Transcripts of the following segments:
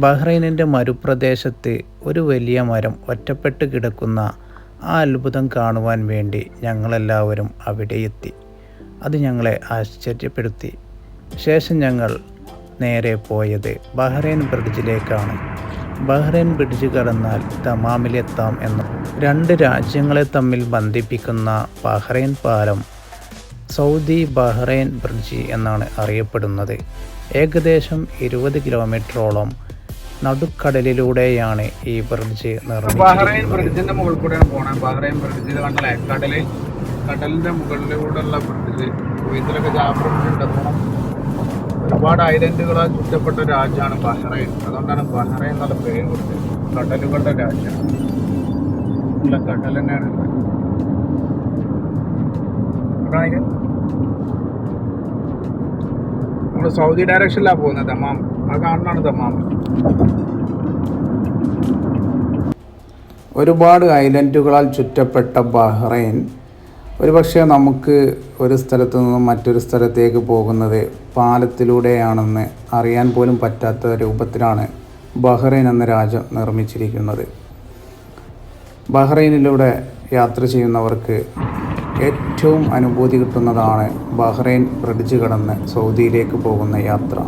ബഹ്റൈനിന്റെ മരുപ്രദേശത്ത് ഒരു വലിയ മരം ഒറ്റപ്പെട്ട് കിടക്കുന്ന ആ അത്ഭുതം കാണുവാൻ വേണ്ടി ഞങ്ങളെല്ലാവരും അവിടെ എത്തി. അത് ഞങ്ങളെ ആശ്ചര്യപ്പെടുത്തി. ശേഷം ഞങ്ങൾ നേരെ പോയത് ബഹ്റൈൻ ബ്രിഡ്ജിലേക്കാണ്. ബഹ്റൈൻ ബ്രിഡ്ജ് കടന്നാൽ തമാമിലെത്താം എന്നും. രണ്ട് രാജ്യങ്ങളെ തമ്മിൽ ബന്ധിപ്പിക്കുന്ന ബഹ്റൈൻ പാലം സൗദി ബഹ്റൈൻ ബ്രിഡ്ജ് എന്നാണ് അറിയപ്പെടുന്നത്. ഏകദേശം ഇരുപത് കിലോമീറ്ററോളം നടുക്കടലിലൂടെയാണ് ഈ ബ്രിഡ്ജ് ബഹ്റൈൻ ബ്രിഡ്ജിന്റെ മുകളിൽ കൂടെയാണ് പോണത് ബഹ്റൈൻ ബ്രിഡ്ജിൽ കണ്ടല്ലേ? കടൽ കടലിന്റെ മുകളിലൂടെയുള്ള ബ്രിഡ്ജ് ഇതിലൊക്കെ തോന്നും ഒരുപാട് ഐലൻഡുകളാൽ ചുറ്റപ്പെട്ട രാജ്യമാണ് ബഹ്റൈൻ. അതുകൊണ്ടാണ് ബഹ്റൈൻ എന്നുള്ള പേര് കൊടുത്തത്. കടലുകളുടെ രാജ്യമാണ്. കടൽ തന്നെയാണ്. നമ്മൾ സൗദി ഡയറക്ഷനിലാണ് പോകുന്നത് ദമാം ആ കാണുന്നതാണ് തമാമ ഒരുപാട് ഐലൻഡുകളാൽ ചുറ്റപ്പെട്ട ബഹ്റൈൻ ഒരുപക്ഷെ നമുക്ക് ഒരു സ്ഥലത്തു നിന്നും മറ്റൊരു സ്ഥലത്തേക്ക് പോകുന്നത് പാലത്തിലൂടെയാണെന്ന് അറിയാൻ പോലും പറ്റാത്ത രൂപത്തിലാണ് ബഹ്റൈൻ എന്ന രാജ്യം നിർമ്മിച്ചിരിക്കുന്നത്. ബഹ്റൈനിലൂടെ യാത്ര ചെയ്യുന്നവർക്ക് ഏറ്റവും അനുഭൂതി കിട്ടുന്നതാണ് ബഹ്റൈൻ ബ്രിഡ്ജ് കടന്ന് സൗദിയിലേക്ക് പോകുന്ന യാത്ര.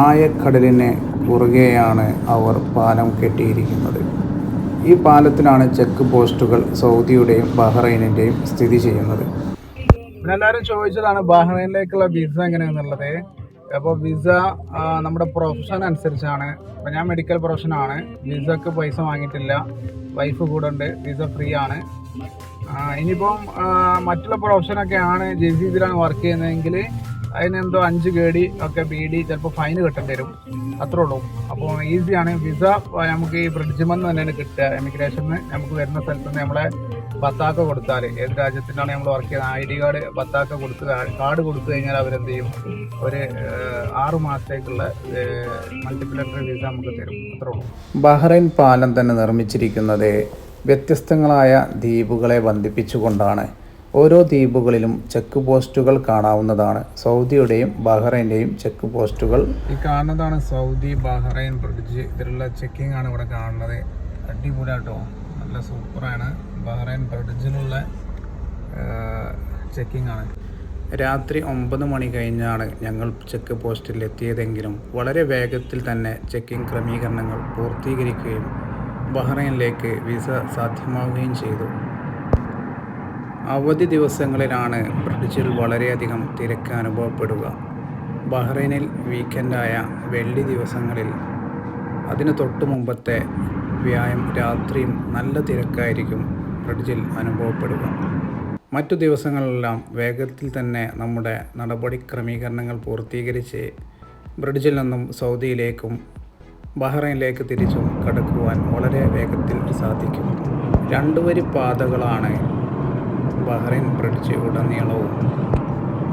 ആയക്കടലിന് കുറുകെയാണ് അവർ പാലം കെട്ടിയിരിക്കുന്നത്. ഈ പാലത്തിലാണ് ചെക്ക് പോസ്റ്റുകൾ സൗദിയുടെയും ബഹ്റൈനിന്റെയും സ്ഥിതി ചെയ്യുന്നത്. എല്ലാവരും ചോദിച്ചതാണ് ബഹ്റൈനിലേക്കുള്ള വിസ എങ്ങനെയാണെന്നുള്ളത് അപ്പോൾ വിസ നമ്മുടെ പ്രൊഫഷൻ അനുസരിച്ചാണ്. അപ്പോൾ ഞാൻ മെഡിക്കൽ പ്രൊഫഷനാണ് വിസക്ക് പൈസ വാങ്ങിയിട്ടില്ല. വൈഫ് കൂടെ ഉണ്ട്. വിസ ഫ്രീ ആണ്. ഇനിയിപ്പം മറ്റുള്ള പ്രൊഫഷനൊക്കെ ആണ് ജെ സി സിയിലാണ് വർക്ക് ചെയ്യുന്നതെങ്കിൽ അതിനെന്തോ അഞ്ച് കേടി ഒക്കെ പി ഡി ചിലപ്പോൾ ഫൈൻ കിട്ടേണ്ടി വരും. അത്രേ ഉള്ളൂ. അപ്പോൾ ഈസിയാണ് വിസ നമുക്ക് ഈ ബ്രിഡ്ജിമെന്ന് തന്നെയാണ് കിട്ടുക. എമിഗ്രേഷന് നമുക്ക് വരുന്ന സ്ഥലത്ത് നിന്ന് നമ്മളെ പത്താക്ക കൊടുത്താൽ ഏത് രാജ്യത്തിനാണ് നമ്മൾ വർക്ക് ചെയ്യുന്നത്? ഐ ഡി കാർഡ് പത്താക്ക കൊടുത്ത് കാർഡ് കൊടുത്തു കഴിഞ്ഞാൽ അവരെന്ത് ചെയ്യും? ഒരു ആറു മാസത്തേക്കുള്ള എൻട്രി വിസ നമുക്ക് തരും. അത്രേ ഉള്ളൂ. ബഹ്റൈൻ പാലം തന്നെ നിർമ്മിച്ചിരിക്കുന്നത് വ്യത്യസ്തങ്ങളായ ദ്വീപുകളെ ബന്ധിപ്പിച്ചുകൊണ്ടാണ്. ഓരോ ദ്വീപുകളിലും ചെക്ക് പോസ്റ്റുകൾ കാണാവുന്നതാണ്. സൗദിയുടെയും ബഹ്റൈന്റെയും ചെക്ക് പോസ്റ്റുകൾ ഈ കാണുന്നതാണ് സൗദി ബഹ്റൈൻ ബ്രിഡ്ജ്. ഇതിലുള്ള ചെക്കിംഗ് ആണ് ഇവിടെ കാണുന്നത്. അടിപൊളിയാട്ടോ. നല്ല സൂപ്പറാണ്. ബഹ്റൈൻ ബ്രിഡ്ജിലുള്ള ചെക്കിംഗ് ആണ്. രാത്രി ഒമ്പത് മണി കഴിഞ്ഞാണ് ഞങ്ങൾ ചെക്ക് പോസ്റ്റിൽ എത്തിയതെങ്കിലും വളരെ വേഗത്തിൽ തന്നെ ചെക്കിംഗ് ക്രമീകരണങ്ങൾ പൂർത്തീകരിക്കുകയും ബഹ്റൈനിലേക്ക് വിസ സാധ്യമാവുകയും ചെയ്തു. അവധി ദിവസങ്ങളിലാണ് ബ്രിഡ്ജിൽ വളരെയധികം തിരക്ക് അനുഭവപ്പെടുക. ബഹ്റൈനിൽ വീക്കെൻഡായ വെള്ളി ദിവസങ്ങളിൽ അതിന് തൊട്ടു മുമ്പത്തെ വ്യായം രാത്രിയും നല്ല തിരക്കായിരിക്കും ബ്രിഡ്ജിൽ അനുഭവപ്പെടുക. മറ്റു ദിവസങ്ങളിലെല്ലാം വേഗത്തിൽ തന്നെ നമ്മുടെ നടപടി ക്രമീകരണങ്ങൾ പൂർത്തീകരിച്ച് ബ്രിഡ്ജിൽ നിന്നും സൗദിയിലേക്കും ബഹ്റൈനിലേക്ക് തിരിച്ചും കടക്കുവാൻ വളരെ വേഗത്തിൽ സാധിക്കും. രണ്ടുവരി പാതകളാണ് ബഹ്റൈൻ ബ്രിഡ്ജ് ഉടനീളവും.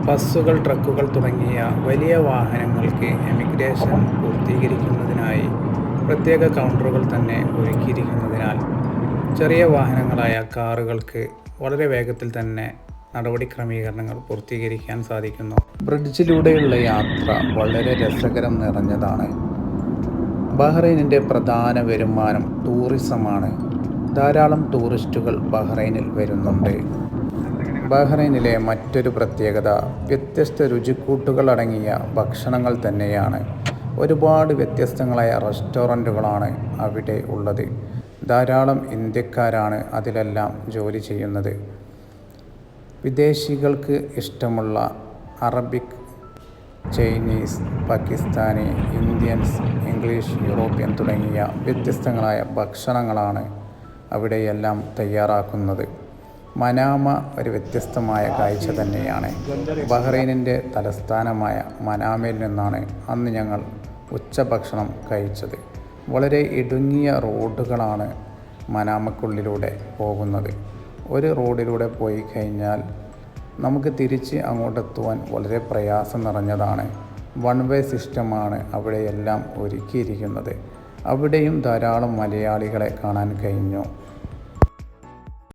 ബസ്സുകൾ ട്രക്കുകൾ തുടങ്ങിയ വലിയ വാഹനങ്ങൾക്ക് എമിഗ്രേഷൻ പൂർത്തീകരിക്കുന്നതിനായി പ്രത്യേക കൗണ്ടറുകൾ തന്നെ ഒരുക്കിയിരിക്കുന്നതിനാൽ ചെറിയ വാഹനങ്ങളായ കാറുകൾക്ക് വളരെ വേഗത്തിൽ തന്നെ നടപടി ക്രമീകരണങ്ങൾ പൂർത്തീകരിക്കാൻ സാധിക്കുന്നു. ബ്രിഡ്ജിലൂടെയുള്ള യാത്ര വളരെ രസകരം നിറഞ്ഞതാണ്. ബഹ്റൈനിന്റെ പ്രധാന വരുമാനം ടൂറിസമാണ്. ധാരാളം ടൂറിസ്റ്റുകൾ ബഹ്റൈനിൽ വരുന്നുണ്ട്. ബഹ്റൈനിലെ മറ്റൊരു പ്രത്യേകത. വ്യത്യസ്ത രുചിക്കൂട്ടുകൾ അടങ്ങിയ ഭക്ഷണങ്ങൾ തന്നെയാണ്. ഒരുപാട് വ്യത്യസ്തങ്ങളായ റെസ്റ്റോറന്റുകളാണ് അവിടെ ഉള്ളത്. ധാരാളം ഇന്ത്യക്കാരാണ് അതിലെല്ലാം ജോലി ചെയ്യുന്നത്. വിദേശികൾക്ക് ഇഷ്ടമുള്ള Arabic Chinese Pakistani Indians English European തുടങ്ങിയ വ്യത്യസ്തങ്ങളായ ഭക്ഷണങ്ങളാണ് അവിടെയെല്ലാം തയ്യാറാക്കുന്നത്. മനാമ ഒരു വ്യത്യസ്തമായ കാഴ്ച തന്നെയാണ്. ബഹ്റൈനിന്റെ തലസ്ഥാനമായ മനാമയിൽ നിന്നാണ് അന്ന് ഞങ്ങൾ ഉച്ചഭക്ഷണം കഴിച്ചത്. വളരെ ഇടുങ്ങിയ റോഡുകളാണ് മനാമക്കുള്ളിലൂടെ പോകുന്നത്. ഒരു റോഡിലൂടെ പോയി കഴിഞ്ഞാൽ നമുക്ക് തിരിച്ച് അങ്ങോട്ടെത്തുവാൻ വളരെ പ്രയാസം നിറഞ്ഞതാണ്. വൺ വേ സിസ്റ്റമാണ് അവിടെയെല്ലാം ഒരുക്കിയിരിക്കുന്നത്. അവിടെയും ധാരാളം മലയാളികളെ കാണാൻ കഴിഞ്ഞു.